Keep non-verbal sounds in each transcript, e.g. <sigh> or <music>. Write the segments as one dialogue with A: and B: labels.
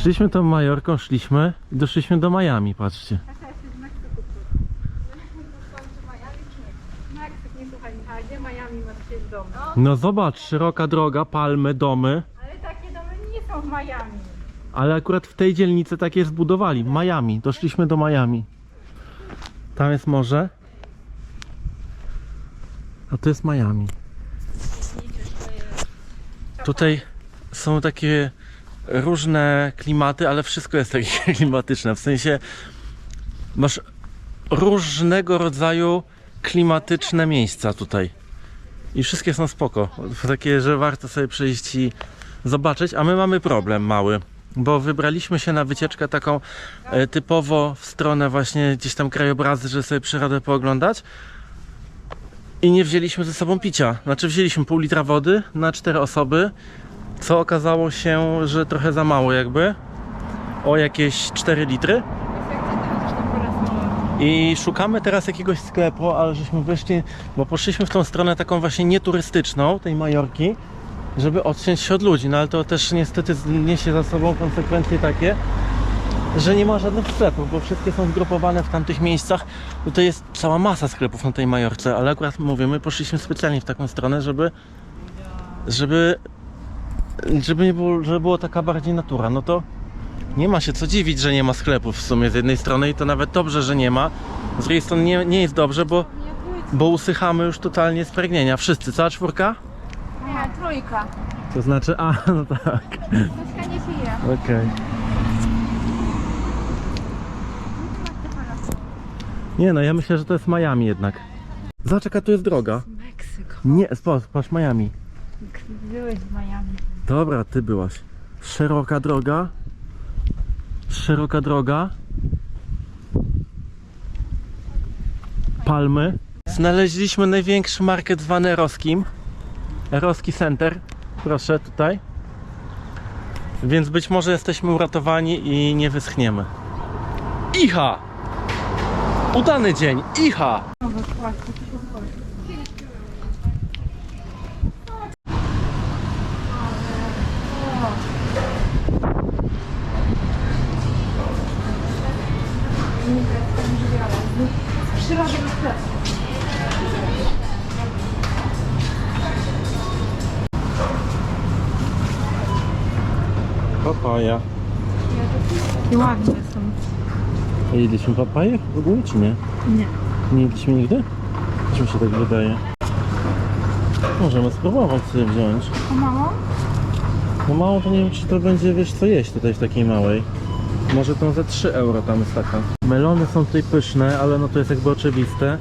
A: Szliśmy tą Majorką, szliśmy i doszliśmy do Miami, patrzcie.
B: Kasia jest z Meksyku. Kończy Miami czy nie? Meksyk, nie słuchaj Michała, gdzie Miami masz gdzieś dom? No,
A: No zobacz, szeroka droga, palmy, domy,
B: ale takie domy nie są w Miami.
A: ale akurat w tej dzielnicy takie zbudowali. Miami, doszliśmy do Miami. Tam jest morze. A to jest Miami. Tutaj są takie różne klimaty, ale wszystko jest takie <laughs> klimatyczne. W sensie masz różnego rodzaju klimatyczne miejsca tutaj. I wszystkie są spoko. Takie, że warto sobie przyjść i zobaczyć. A my mamy problem mały. Bo wybraliśmy się na wycieczkę taką e, typowo w stronę właśnie gdzieś tam krajobrazy, że sobie przyrodę pooglądać. I nie wzięliśmy ze sobą picia. Znaczy wzięliśmy pół litra wody na cztery osoby, co okazało się, że trochę za mało jakby. O jakieś 4 litry. I szukamy teraz jakiegoś sklepu, ale żeśmy wyszli, bo poszliśmy w tą stronę taką właśnie nieturystyczną, tej Majorki, żeby odciąć się od ludzi. No ale to też niestety niesie za sobą konsekwencje takie, że nie ma żadnych sklepów, bo wszystkie są zgrupowane w tamtych miejscach. Tutaj jest cała masa sklepów na tej Majorce, ale akurat mówię, my poszliśmy specjalnie w taką stronę, żeby żeby żeby nie było, żeby było taka bardziej natura. No to nie ma się co dziwić, że nie ma sklepów w sumie z jednej strony i to nawet dobrze, że nie ma. Z drugiej strony nie, nie jest dobrze, bo, bo usychamy już totalnie z pragnienia. Wszyscy, cała czwórka?
B: Nie, trójka.
A: To znaczy, a, <laughs> no tak,
B: Troszkę nie pije.
A: okej. Nie no, ja myślę, że to jest Miami jednak. Zobacz jaka tu jest droga.
B: Meksyk.
A: Nie, patrz, patrz Miami.
B: Byłeś w Miami.
A: Dobra, ty byłaś. Szeroka droga. Szeroka droga. Palmy. Znaleźliśmy największy market zwany Eroskim. Eroski Center. Proszę tutaj. Więc być może jesteśmy uratowani i nie wyschniemy. Icha! Udany dzień! Icha! Jedliśmy papaję w ogóle czy nie?
B: Nie.
A: Nie jedliśmy nigdy? Czy mi się tak wydaje? Możemy spróbować sobie wziąć.
B: A mało?
A: No mało to nie wiem czy to będzie wiesz co jeść tutaj w takiej małej. Może tą za 3 euro tam jest taka. Melony są tutaj pyszne, ale no to jest jakby oczywiste.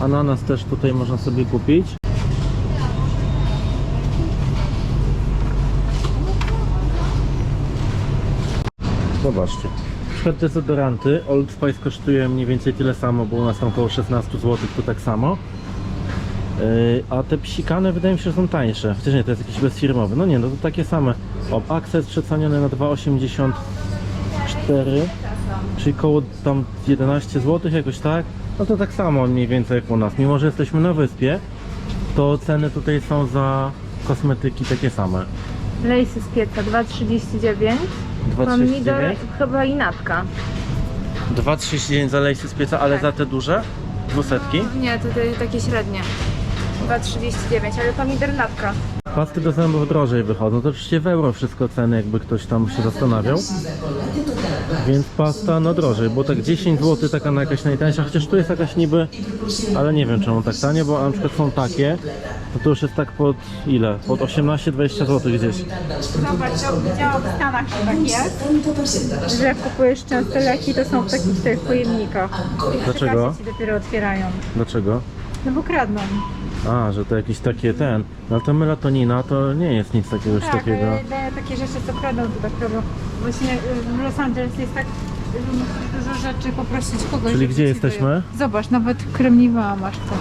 A: Ananas też tutaj można sobie kupić. Zobaczcie. Przykład dezodoranty Old Spice kosztuje mniej więcej tyle samo, bo u nas tam około 16 zł to tak samo. Yy, a te psikane wydaje mi się, że są tańsze. Chociaż nie, to jest jakiś bezfirmowy. No nie, no to takie same. O, Access przeceniony na 2,84 czyli koło tam 11 zł jakoś tak. No to tak samo mniej więcej jak u nas. Mimo, że jesteśmy na wyspie, to ceny tutaj są za kosmetyki takie same.
B: Lejsy z pieca 2,39. Pomidor
A: 2,39
B: chyba i natka.
A: 2,39 za lejsy z pieca, ale
B: Tak.
A: za te duże? Dwusetki?
B: Nie, tutaj takie średnie. 2,39, ale pomidor natka.
A: Pasty do zębów drożej wychodzą. To oczywiście w euro wszystko ceny, jakby ktoś tam się zastanawiał. Więc pasta no drożej, bo tak 10 zł taka na jakaś najtańsza, chociaż tu jest jakaś niby, ale nie wiem czemu tak tanie, bo na przykład są takie, no to już jest tak pod ile? Pod 18-20 zł gdzieś.
B: Zobacz, widziałam w Stanach, że tak jest. Że jak kupujesz często leki, to są w takich tych pojemnikach.
A: Dlaczego?
B: się dopiero otwierają.
A: Dlaczego?
B: No bo kradną.
A: A, że to jakieś takie ten. No to melatonina to nie jest nic takiego
B: Tak,
A: takiego.
B: takie rzeczy, co kradną, to tak robią. Właśnie y, w Los Angeles jest tak y, dużo rzeczy poprosić kogoś.
A: Czyli gdzie jesteśmy?
B: Zobacz, nawet kremniwa masz to.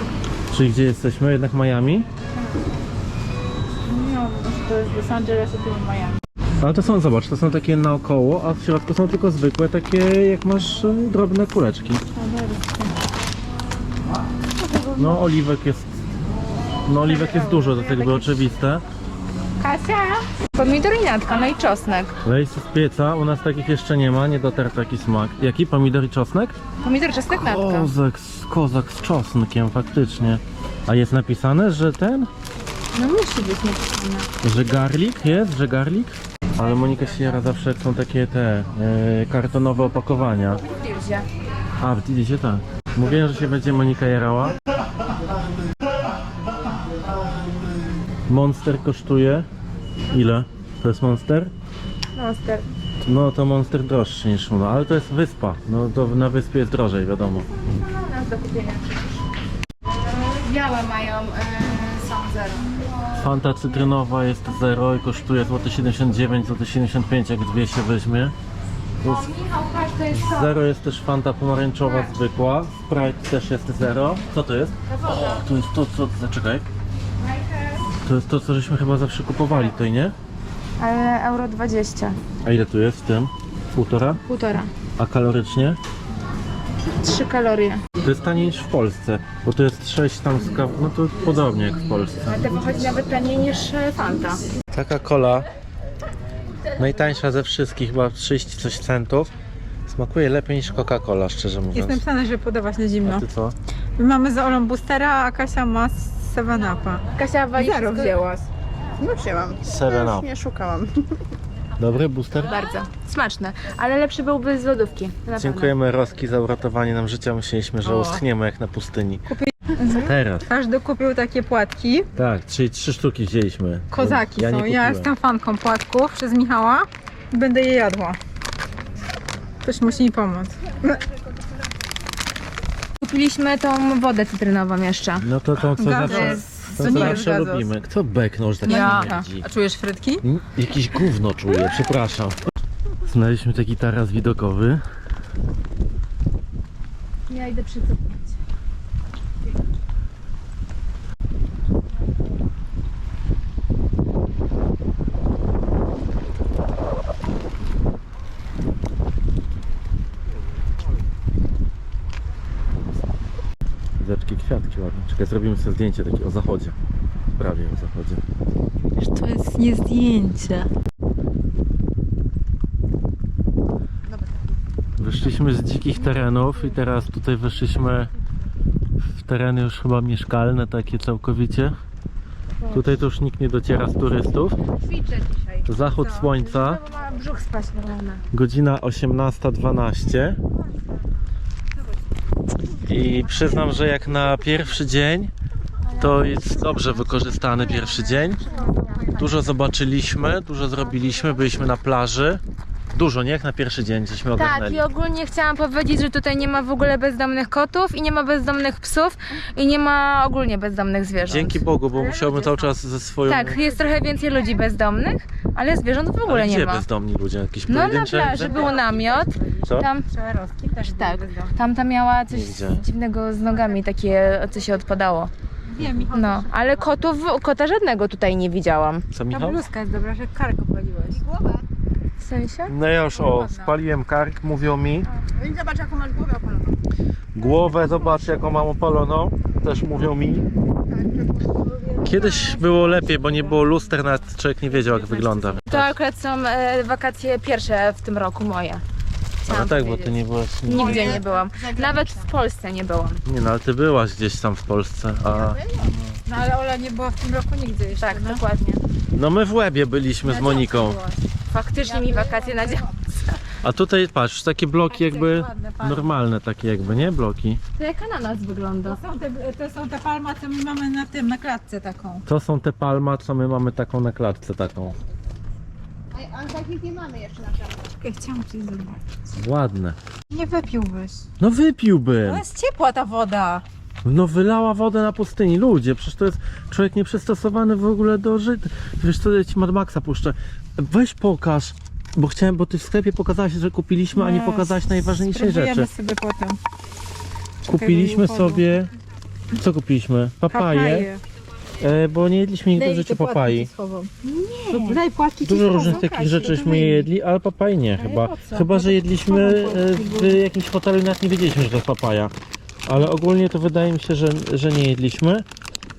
A: Czyli gdzie jesteśmy? Jednak Miami?
B: Nie to jest Los Angeles, a tu Miami.
A: Ale to są, zobacz, to są takie naokoło, a w środku są tylko zwykłe, takie jak masz e, drobne kuleczki. No oliwek jest, no oliwek jest dużo, to jest jakby oczywiste.
B: Kasia?
C: Pomidoriniatka, no i czosnek.
A: Lejsy z pieca, u nas takich jeszcze nie ma, nie dotarł taki smak. Jaki? Pomidor i czosnek?
C: Pomidor, czosnek, natka.
A: Kozak z, kozak z czosnkiem, faktycznie. A jest napisane, że ten?
C: No musi być napisane.
A: Że garlic jest? Że garlic? Ale Monika się jara zawsze jak są takie te e, kartonowe opakowania.
C: Gdzie?
A: A, w Dilizie tak. Mówiłem, że się będzie Monika jarała. Monster kosztuje ile? To jest Monster?
C: Monster.
A: No to Monster droższy niż Uno, ale to jest wyspa. No to na wyspie jest drożej, wiadomo.
C: No, nas do kupienia przecież. Białe mają, yy, są zero.
A: Fanta cytrynowa jest 0 i kosztuje złoty 79 zł 75 jak dwie się weźmie. To jest
C: Michał, patrz, to jest to.
A: Zero jest też Fanta pomarańczowa zwykła. Sprite też jest zero. Co to jest? O, to jest to, co... Zaczekaj. To jest to, co żeśmy chyba zawsze kupowali tutaj, nie?
C: Ale euro 20.
A: A ile tu jest w tym? Półtora?
C: Półtora.
A: A kalorycznie?
C: 3 kalorie.
A: To jest taniej niż w Polsce, bo to jest 6 tam skaw... No to podobnie jak w Polsce.
C: Ale to wychodzi nawet taniej niż e, Fanta.
A: Taka kola, najtańsza ze wszystkich, chyba 30 coś centów. Smakuje lepiej niż Coca-Cola, szczerze mówiąc.
B: Jest napisane, że podawać na zimno.
A: A ty co?
B: My mamy z Olą Boostera, a Kasia ma 7 Upa.
C: Kasia wali
B: Zero
C: wszystko-
B: wzięła.
D: No wzięłam.
A: Seven
D: Już
A: Up.
D: Nie szukałam. <laughs>
A: Dobry booster?
C: Bardzo. Smaczne. Ale lepszy byłby z lodówki. Na
A: Dziękujemy Roski za uratowanie nam życia. Myśleliśmy, że
B: O.
A: uschniemy jak na pustyni.
B: Kupi-
A: Teraz.
B: Każdy kupił takie płatki.
A: Tak, czyli trzy sztuki wzięliśmy.
B: Kozaki
A: ja
B: są. Ja
A: kupiłem.
B: jestem fanką płatków przez Michała. Będę je jadła. Ktoś musi mi pomóc.
C: Kupiliśmy tą wodę cytrynową jeszcze.
A: No to tą, co
B: Gaz
A: zawsze,
B: jest- to
A: co
B: nie jest
A: zawsze
B: gazos.
A: lubimy. Kto beknął, że tak
B: Ja.
A: śmierdzi?
B: A czujesz frytki?
A: Mm, Jakiś gówno czuję, przepraszam. Znaleźliśmy taki taras widokowy.
C: Ja idę przycupnąć.
A: Zaczki kwiatki ładne. Czekaj, zrobimy sobie zdjęcie takie o zachodzie. Prawie o zachodzie.
B: To jest nie zdjęcie.
A: Wyszliśmy z dzikich terenów i teraz tutaj wyszliśmy w tereny już chyba mieszkalne, takie całkowicie. Tutaj to już nikt nie dociera z turystów.
C: Ćwiczę dzisiaj.
A: Zachód słońca,
C: brzuch spać normalny.
A: godzina 18.12. I przyznam, że jak na pierwszy dzień, to jest dobrze wykorzystany pierwszy dzień. Dużo zobaczyliśmy, dużo zrobiliśmy, byliśmy na plaży. Dużo, nie? Jak na pierwszy dzień, żeśmy
C: Tak,
A: ogarnęli.
C: i ogólnie chciałam powiedzieć, że tutaj nie ma w ogóle bezdomnych kotów i nie ma bezdomnych psów i nie ma ogólnie bezdomnych zwierząt.
A: Dzięki Bogu, bo musiałbym cały czas ze swoją...
C: Tak, jest trochę więcej ludzi bezdomnych, ale zwierząt w ogóle
A: Ale
C: nie
A: gdzie
C: ma.
A: bezdomni ludzie? Jakieś
C: No na
A: pojedyncze?
C: plaży był namiot,
A: Co?
C: tam,
B: też
C: tak, tamta miała coś dziwnego z nogami, takie co się odpadało.
B: Wiem, Michał.
C: No, ale kotów, kota żadnego tutaj nie widziałam.
A: Co
B: Ta
A: Michał?
B: bluzka jest dobra, że kark opaliłeś.
C: W sensie?
A: No ja już o, spaliłem kark, mówią mi.
D: I zobacz jaką masz głowę opaloną.
A: Głowę zobacz jaką mam opaloną, też mówią mi. Kiedyś było lepiej, bo nie było luster, nawet człowiek nie wiedział jak wygląda.
C: To akurat są e, wakacje pierwsze w tym roku moje.
A: Ale
C: Chciałam
A: tak, bo
C: powiedzieć.
A: ty nie byłaś...
C: Nigdzie nie byłam. Nawet w Polsce nie byłam.
A: Nie no, ale ty byłaś gdzieś tam w Polsce, a...
B: No ale Ola nie była w tym roku nigdzie jeszcze,
C: Tak,
B: no.
C: dokładnie.
A: No my w Łebie byliśmy z Moniką.
C: Faktycznie mi wakacje na działce.
A: A tutaj patrz, takie bloki jakby normalne takie jakby, nie? Bloki.
C: To jak ananas wygląda?
B: To są, te, to są te palma, co my mamy na tym, na klatce taką.
A: To są te palma, co my mamy taką na klatce taką.
D: A, a takich nie mamy jeszcze na przykład.
B: Ja chciałam ci zobaczyć.
A: Ładne.
B: Nie wypiłbyś.
A: No wypiłbym.
B: No jest ciepła ta woda.
A: No wylała wodę na pustyni, ludzie, przecież to jest człowiek nieprzystosowany w ogóle do życia. Wiesz co, ja ci Mad Maxa puszczę. Weź pokaż, bo chciałem, bo ty w sklepie pokazałaś, że kupiliśmy, a nie pokazałaś najważniejszej
B: Spróbujemy
A: rzeczy.
B: sobie potem.
A: Kupiliśmy sobie, co kupiliśmy? Papaję, e, bo nie jedliśmy nigdy w życiu papai.
B: Nie. Daj płatki
A: Dużo różnych takich rzeczyśmy jedli, ale papai nie chyba. Chyba, że jedliśmy
B: Schowam
A: e, w jakimś hotelu i nawet nie wiedzieliśmy, że to jest papaja. Ale ogólnie to wydaje mi się, że, że nie jedliśmy.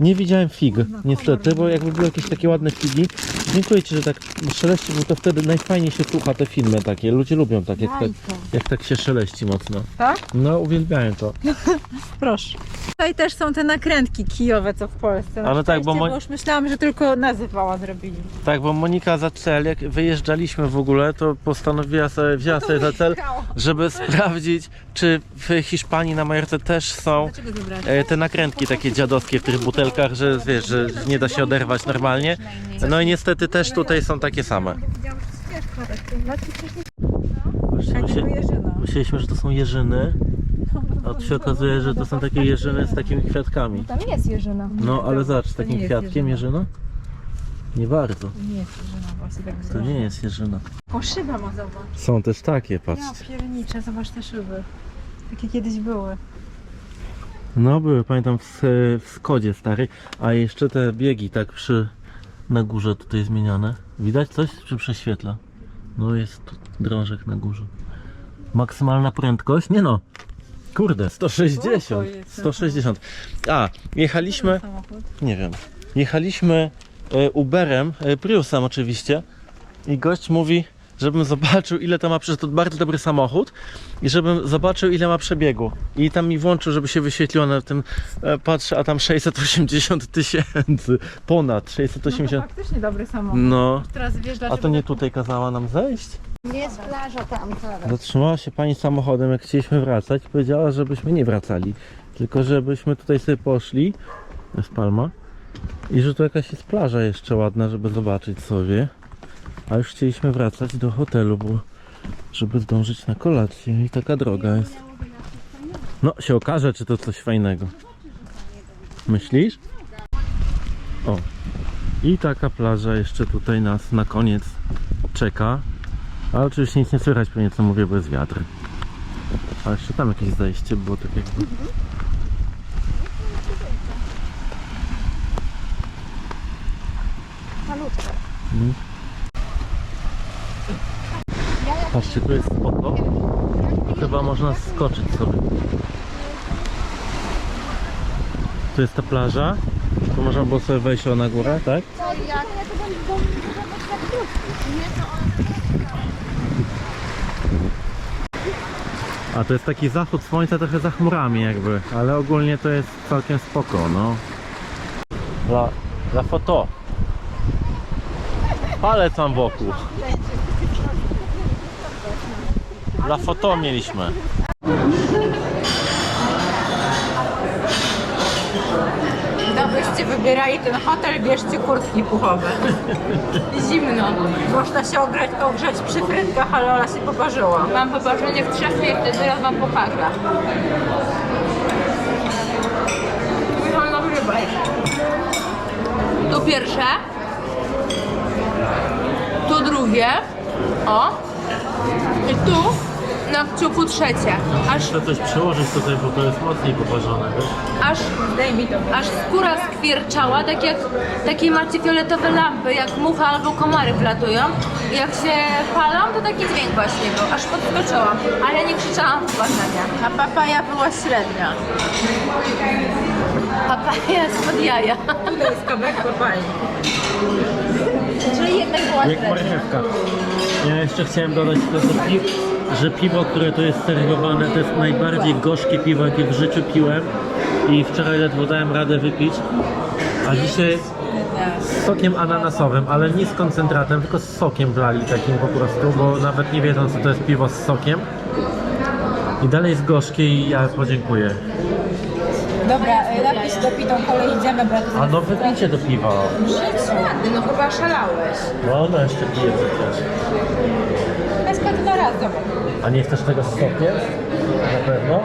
A: Nie widziałem fig, niestety, bo jakby były jakieś takie ładne figi, Dziękuję Ci, że tak szeleści, bo to wtedy najfajniej się słucha te filmy takie. Ludzie lubią tak, jak, tak, jak tak się szeleści mocno.
B: Tak?
A: No, uwielbiają to. <laughs>
B: Proszę. Tutaj też są te nakrętki kijowe, co w Polsce. Na
A: Ale tak, bo
B: szczęście,
A: mo-
B: już myślałam, że tylko nazywała zrobili.
A: Tak, bo Monika za cel, jak wyjeżdżaliśmy w ogóle, to postanowiła sobie, wzięła sobie za cel, żeby sprawdzić, czy w Hiszpanii na Majorce też są
B: Dlaczego
A: e, te nakrętki takie dziadowskie w tych butelkach, że wiesz, że nie da się oderwać normalnie. No i niestety też tutaj są takie same. Myśleliśmy, że to są jeżyny, a tu się okazuje, że to są takie jeżyny z takimi kwiatkami.
C: Tam jest jeżyna.
A: No ale zobacz, z takim kwiatkiem jeżyna? Nie bardzo.
B: Nie jest jeżyna właśnie tak
A: To nie jest jeżyna.
B: O, szyba ma, zobacz.
A: Są też takie,
B: Ja
A: patrzcie.
B: piernicze, zobacz te szyby. Takie kiedyś były.
A: No były, pamiętam w, w Skodzie starej, a jeszcze te biegi tak przy na górze tutaj zmieniane. Widać coś czy prześwietla? No jest drążek na górze. Maksymalna prędkość? Nie no. Kurde, 160.
B: Spoko jest,
A: 160. A, jechaliśmy, nie wiem, jechaliśmy e, Uberem, e, Priusem oczywiście i gość mówi, żebym zobaczył ile to ma, przecież to bardzo dobry samochód i żebym zobaczył ile ma przebiegu. I tam mi włączył, żeby się wyświetliło na tym, e, patrzę, a tam 680 tysięcy, ponad
B: No
A: 680.
B: to faktycznie dobry samochód.
A: No,
B: Teraz wiesz
A: a
B: dlaczego...
A: to nie tutaj kazała nam zejść?
D: Nie jest plaża tam, teraz.
A: Zatrzymała się pani samochodem, jak chcieliśmy wracać, powiedziała, żebyśmy nie wracali, tylko żebyśmy tutaj sobie poszli, to jest Palma, i że tu jakaś jest plaża jeszcze ładna, żeby zobaczyć sobie, a już chcieliśmy wracać do hotelu, bo żeby zdążyć na kolację i taka droga jest. No, się okaże, czy to coś fajnego. Myślisz? O, i taka plaża jeszcze tutaj nas na koniec czeka. Ale oczywiście nic nie słychać pewnie co mówię, bo jest wiatr. A jeszcze tam jakieś zejście było tak jakby.
D: Malutko.
A: Mm. Patrzcie, tu jest spoko. Chyba można skoczyć sobie. Tu jest ta plaża. Tu można było sobie wejść na górę, tak? A to jest taki zachód słońca trochę za chmurami jakby, ale ogólnie to jest całkiem spoko, no. Dla foto. Palec tam wokół. Dla foto mieliśmy.
B: Gdybyście wybierali ten hotel, bierzcie kurtki puchowe.
C: Zimno.
B: Można się ogrzać, ogrzać przy frytkach, ale Ola się poparzyła.
C: Mam popatrzenie w trzech i teraz wam pokażę. Muszę nagrywać. Tu pierwsze. Tu drugie. O. I tu na kciuku trzecie. Aż,
A: Chcę coś przełożyć tutaj, bo to jest mocniej poparzone, wiesz?
C: aż,
B: Daj mi to.
C: aż skóra skwierczała, tak jak takie macie fioletowe lampy, jak mucha albo komary wlatują. I jak się palą, to taki dźwięk właśnie był. Aż podskoczyłam, ale nie krzyczałam w barzenia.
B: A papaja była średnia.
C: Papaja spod jaja.
B: Tutaj jest kawałek papai. Czyli jednak była
A: Jak marchewka. Ja jeszcze chciałem dodać to, że, pi że piwo, które tu jest serwowane, to jest najbardziej gorzkie piwo, jakie w życiu piłem. I wczoraj ledwo dałem radę wypić. A dzisiaj z sokiem ananasowym, ale nie z koncentratem, tylko z sokiem wlali takim po prostu, bo nawet nie wiedzą co to jest piwo z sokiem. I dalej jest gorzkie i ja podziękuję.
B: Dobra, y, napisz do pitą kolej idziemy, bo ja tu
A: A no wypijcie to piwo.
C: Ładny, no chyba szalałeś.
A: No, no jeszcze piję przecież.
B: jest na raz, zobacz.
A: A nie chcesz tego z sokiem? Na pewno?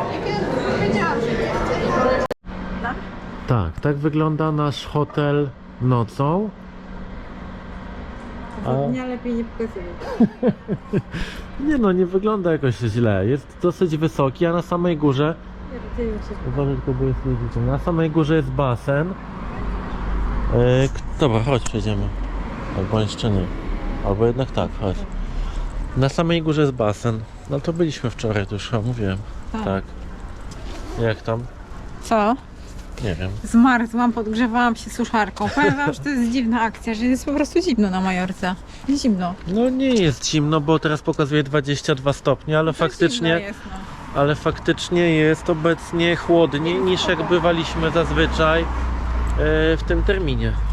A: Tak, tak wygląda nasz hotel nocą. A,
B: Dnia lepiej nie pokazywać. <laughs>
A: nie no, nie wygląda jakoś źle. Jest dosyć wysoki, a na samej górze, Uważaj tylko, bo jest. Na samej górze jest basen. E, dobra, chodź, przejdziemy. Albo jeszcze nie. Albo jednak tak, chodź. Na samej górze jest basen. No to byliśmy wczoraj, to już chyba mówiłem.
B: Tak.
A: tak. Jak tam?
B: Co?
A: Nie wiem.
B: Zmarzłam, podgrzewałam się suszarką. Powiem wam, że to jest dziwna akcja, że jest po prostu zimno na Majorce. Zimno.
A: No nie jest zimno, bo teraz pokazuje 22 stopnie, ale
B: to
A: faktycznie.
B: Jest, no
A: ale faktycznie jest obecnie chłodniej niż jak bywaliśmy zazwyczaj e, w tym terminie.